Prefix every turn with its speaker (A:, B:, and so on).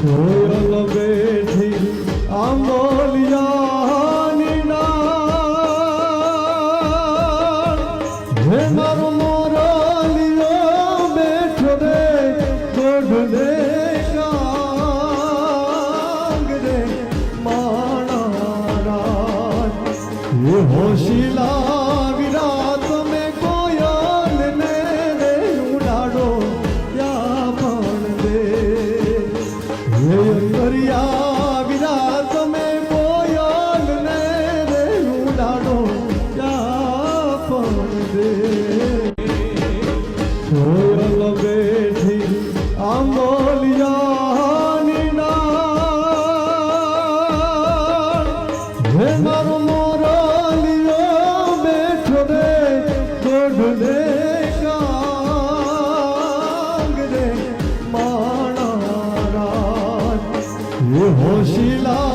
A: soil બેઠી આંબોલિયાની ડાળ હે મારો મોરલિયો હે અંતરિયા વિરાત મેં કોયલ ને રે ઉડાડો સોયલ બેઠી આંબોલિયાની હે મારો રે માણારાજ એ હોશિલા